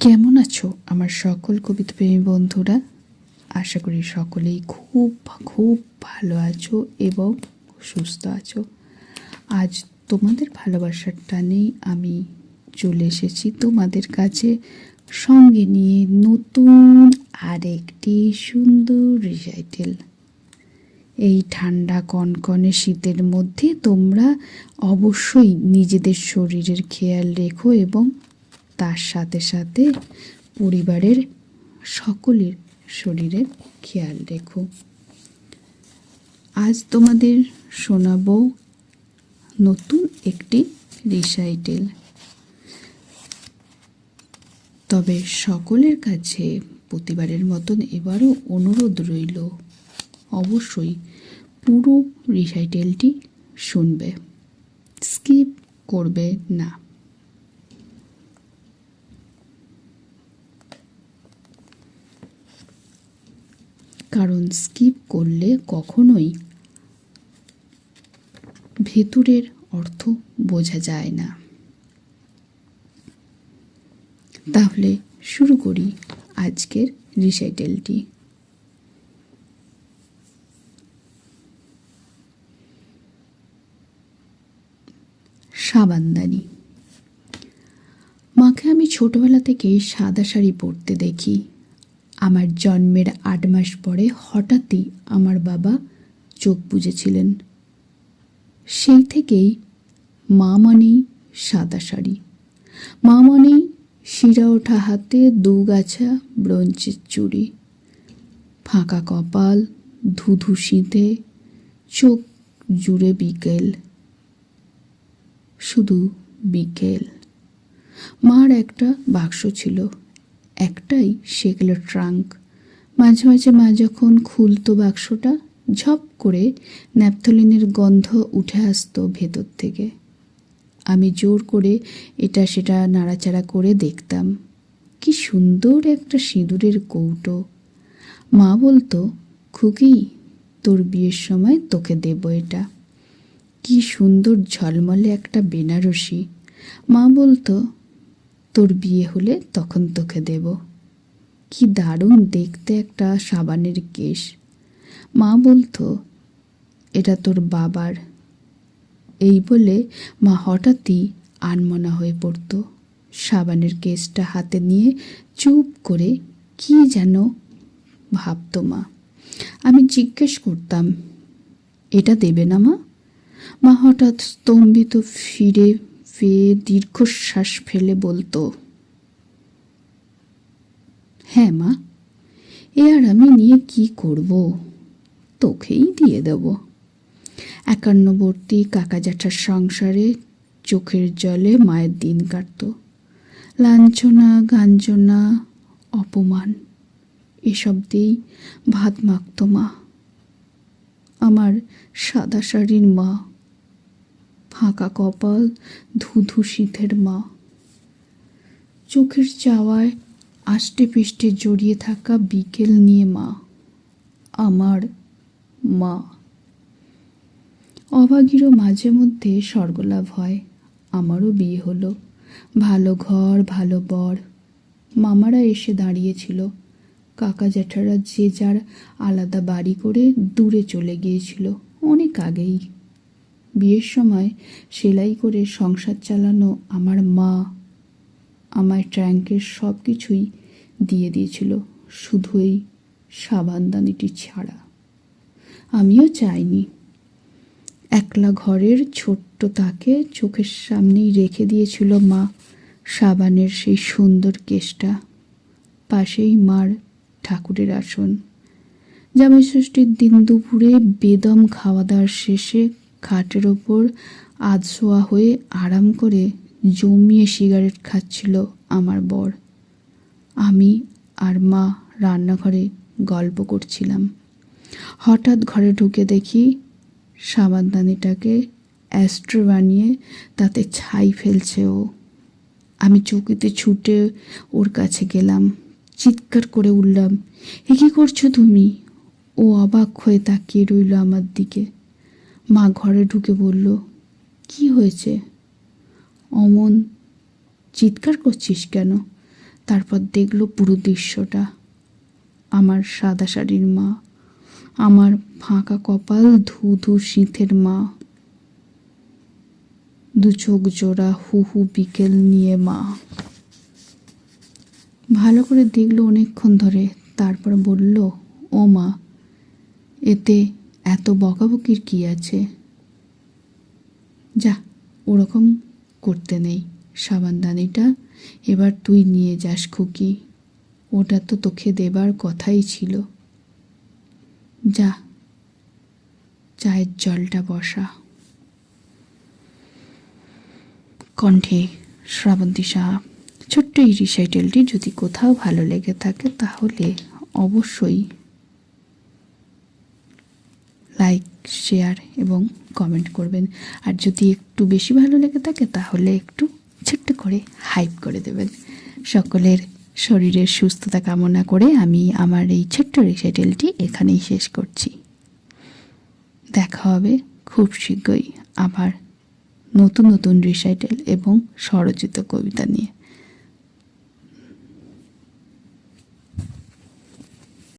কেমন আছো আমার সকল কবিতা প্রেমী বন্ধুরা? আশা করি সকলেই খুব খুব ভালো আছো এবং সুস্থ আছো। আজ তোমাদের ভালোবাসার টানেই আমি চলে এসেছি তোমাদের কাছে সঙ্গে নিয়ে নতুন আরেকটি সুন্দর রিসাইটেল এই ঠান্ডা কনকনে শীতের মধ্যে তোমরা অবশ্যই নিজেদের শরীরের খেয়াল রেখো এবং তার সাথে সাথে পরিবারের সকলের শরীরের খেয়াল রেখো। আজ তোমাদের শোনাবো নতুন একটি রিসাইটেল তবে সকলের কাছে প্রতিবারের মতন এবারও অনুরোধ রইল, অবশ্যই পুরো রিসাইটেলটি শুনবে। স্কিপ করবে না। কারণ স্কিপ করলে কখনোই ভেতরের অর্থ বোঝা যায় না। তাহলে শুরু করি আজকের রিসাইটেলটি সাবানদানি। মাকে আমি ছোটবেলা থেকেই সাদা শাড়ি পরতে দেখি। আমার জন্মের আট মাস পরে হঠাৎই আমার বাবা চোখ বুঝেছিলেন সেই থেকেই মা মানেই সাদা শাড়ি। মা মানেই শিরা ওঠা হাতে দু গাছা ব্রঞ্চের চুড়ি। ফাঁকা কপাল, ধুধু শীতে চোখ জুড়ে বিকেল। শুধু বিকেল। মার একটা বাক্স ছিল। একটাই সেগুলো ট্রাঙ্ক। মাঝে মাঝে মা যখন খুলতো বাক্সটা, ঝপ করে ন্যাপথলিনের গন্ধ উঠে আসতো ভেতর থেকে। আমি জোর করে এটা সেটা নাড়াচাড়া করে দেখতাম। কি সুন্দর একটা সিঁদুরের কৌটো। মা বলতো, খুকি, তোর বিয়ের সময় তোকে দেব এটা। কি সুন্দর ঝলমলে একটা বেনারসি। মা বলতো তোর বিয়ে হলে তখন তোকে দেব। কি দারুণ দেখতে একটা সাবানের কেশ। মা বলতো, এটা তোর বাবার। এই বলে মা হঠাৎই আনমনা হয়ে পড়তো। সাবানের কেসটা হাতে নিয়ে চুপ করে কি যেন ভাবতো মা। আমি জিজ্ঞেস করতাম, এটা দেবে না মা? মা হঠাৎ স্তম্ভিত ফিরে ফিরে দীর্ঘশ্বাস ফেলে বলতো। হ্যাঁ মা, এ আর আমি নিয়ে কি করব? তোকেই দিয়ে দেব। একান্নবর্তী কাকা জ্যাঠার সংসারে চোখের জলে মায়ের দিন কাটত। লাঞ্ছনা, গাঞ্জনা, অপমান, এসব দিয়েই ভাত মাখত মা। আমার সাদা শাড়ির মা ফাঁকা কপাল ধুধু শীতের মা। চোখের চাওয়ায় আষ্টে পিষ্টে জড়িয়ে থাকা বিকেল নিয়ে মা, আমার মা। অভাগীরও মাঝে মধ্যে স্বর্গলাভ হয়, আমারও বিয়ে হলো। ভালো ঘর, ভালো বর, মামারা এসে দাঁড়িয়েছিল। কাকা জ্যাঠারা যে যার আলাদা বাড়ি করে দূরে চলে গিয়েছিল, অনেক আগেই। বিয়ের সময় সেলাই করে সংসার চালানো আমার মা আমার ট্র্যাঙ্কের সব কিছুই দিয়ে দিয়েছিল, শুধু এই সাবানদানিটি ছাড়া। আমিও চাইনি। একলা ঘরের ছোট্ট তাকে চোখের সামনেই রেখে দিয়েছিল মা সাবানের সেই সুন্দর কেসটা। পাশেই মার ঠাকুরের আসন। জামাই ষষ্ঠীর দিন দুপুরে বেদম খাওয়া দাওয়ার শেষে খাটের ওপর আধশোয়া হয়ে আরাম করে জমিয়ে সিগারেট খাচ্ছিল আমার বর। আমি আর মা রান্নাঘরে গল্প করছিলাম। হঠাৎ ঘরে ঢুকে দেখি সাবানদানিটাকে অ্যাস্ট্রো বানিয়ে তাতে ছাই ফেলছে ও। আমি চৌকিতে ছুটে ওর কাছে গেলাম, চিৎকার করে উঠলাম, এ কী করছ তুমি? ও অবাক হয়ে তাকিয়ে রইল আমার দিকে। মা ঘরে ঢুকে বলল, কি হয়েছে? অমন, চিৎকার করছিস কেন? তারপর দেখল পুরো দৃশ্যটা। আমার সাদা শাড়ির মা, আমার ফাঁকা কপাল ধু ধু শীতের মা। দু চোখ জোড়া হু হু বিকেল নিয়ে মা। ভালো করে দেখল অনেকক্ষণ ধরে, তারপর বলল, ও মা, এতে এত বকাবকির কি আছে? যা, ওরকম করতে নেই। সাবানদানিটা এবার তুই নিয়ে যাস খুকি। ওটা তো তোকে দেবার কথাই ছিল। যা, চায়ের জলটা বসা। কণ্ঠে শ্রাবন্তী সাহা ছোট্ট এই রিসাইটেলটি যদি কোথাও ভালো লেগে থাকে তাহলে অবশ্যই লাইক শেয়ার এবং কমেন্ট করবেন। আর যদি একটু বেশি ভালো লেগে থাকে, তাহলে একটু ছোট্ট করে হাইপ করে দেবেন। সকলের শরীরের সুস্থতা কামনা করে আমি আমার এই ছোট্ট রিসাইটেলটি এখানেই শেষ করছি। দেখা হবে খুব শীঘ্রই আবার নতুন নতুন রিসাইটেল এবং স্বরচিত কবিতা নিয়ে।